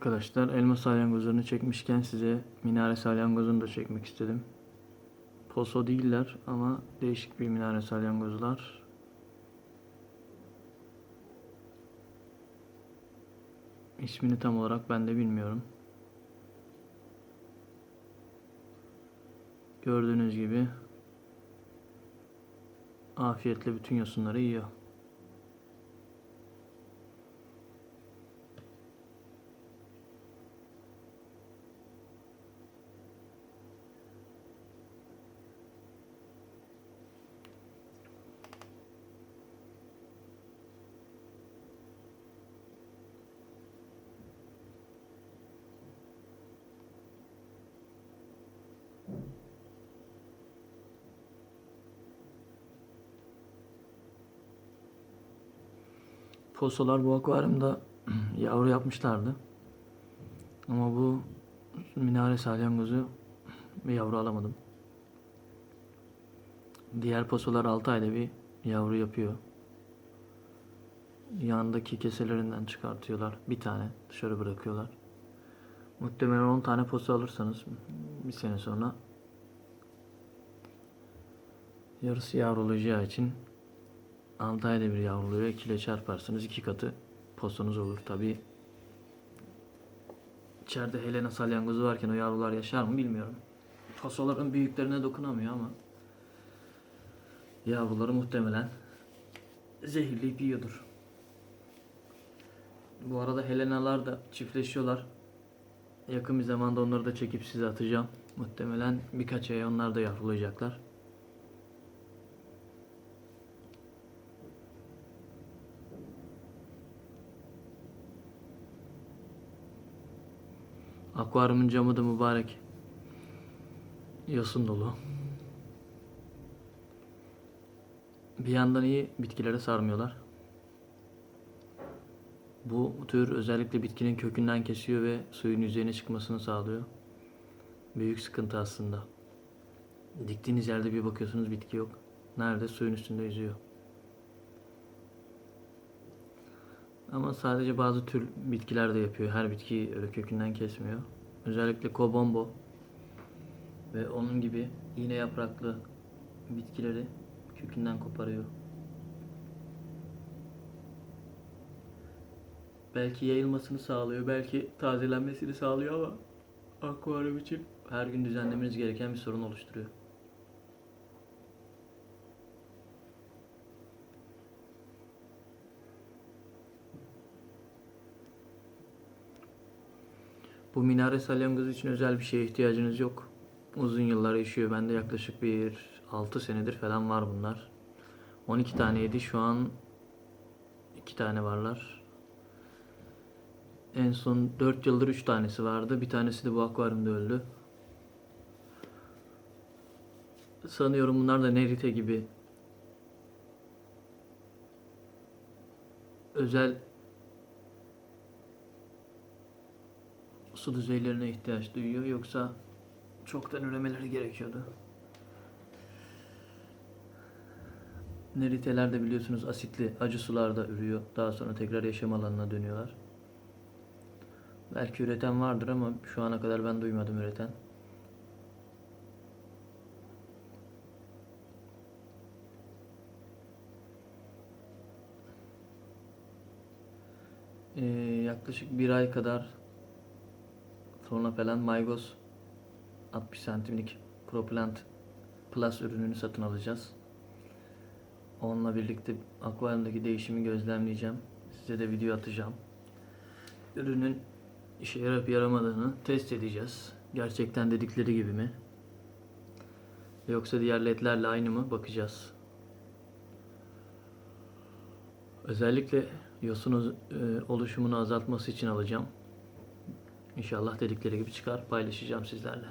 Arkadaşlar elma salyangozlarını çekmişken size minare salyangozunu da çekmek istedim. Poso değiller ama değişik bir minare salyangozlar. İsmini tam olarak ben de bilmiyorum. Gördüğünüz gibi afiyetle bütün yosunları yiyor. Posolar bu akvaryumda yavru yapmışlardı. Ama bu minare salyangozu bir yavru alamadım. Diğer posolar 6 ayda bir yavru yapıyor. Yanındaki keselerinden çıkartıyorlar. Bir tane dışarı bırakıyorlar. Muhtemelen 10 tane poso alırsanız bir sene sonra yarısı yavrulayacağı için 6 ayda bir yavruluyor. 2 ile çarparsanız iki katı postonuz olur. Tabi içeride Helena salyangozu varken o yavrular yaşar mı bilmiyorum. Posoların büyüklerine dokunamıyor ama yavruları muhtemelen zehirleyip yiyordur. Bu arada Helenalar da çiftleşiyorlar. Yakın bir zamanda onları da çekip size atacağım. Muhtemelen birkaç ay onlar da yavrulayacaklar. Akvaryumun camı da mübarek. Yosun dolu. Bir yandan iyi bitkilere sarmıyorlar. Bu tür özellikle bitkinin kökünden kesiyor ve suyun yüzeyine çıkmasını sağlıyor. Büyük sıkıntı aslında. Diktiğiniz yerde bir bakıyorsunuz bitki yok. Nerede? Suyun üstünde yüzüyor. Ama sadece bazı tür bitkiler de yapıyor. Her bitkiyi öyle kökünden kesmiyor. Özellikle kobombo ve onun gibi iğne yapraklı bitkileri kökünden koparıyor. Belki yayılmasını sağlıyor, belki tazelenmesini sağlıyor ama akvaryum için her gün düzenlemeniz gereken bir sorun oluşturuyor. Bu minare salyangozu için özel bir şeye ihtiyacınız yok. Uzun yıllar yaşıyor. Bende yaklaşık bir 6 senedir falan var bunlar. 12 taneydi. Şu an 2 tane varlar. En son 4 yıldır 3 tanesi vardı. Bir tanesi de bu akvaryumda öldü. Sanıyorum bunlar da nerite gibi özel su düzeylerine ihtiyaç duyuyor yoksa çoktan üremeleri gerekiyordu. Neriteler de biliyorsunuz asitli acı sularda ürüyor. Daha sonra tekrar yaşam alanına dönüyorlar. Belki üreten vardır ama şu ana kadar ben duymadım üreten. Ee, yaklaşık bir ay kadar sonra falan Maygos 60 santimlik Proplant Plus ürününü satın alacağız. Onunla birlikte akvaryumdaki değişimi gözlemleyeceğim. Size de video atacağım. Ürünün işe yarayıp yaramadığını test edeceğiz. Gerçekten dedikleri gibi mi? Yoksa diğer ledlerle aynı mı? Bakacağız. Özellikle yosun e, oluşumunu azaltması için alacağım. İnşallah dedikleri gibi çıkar paylaşacağım sizlerle.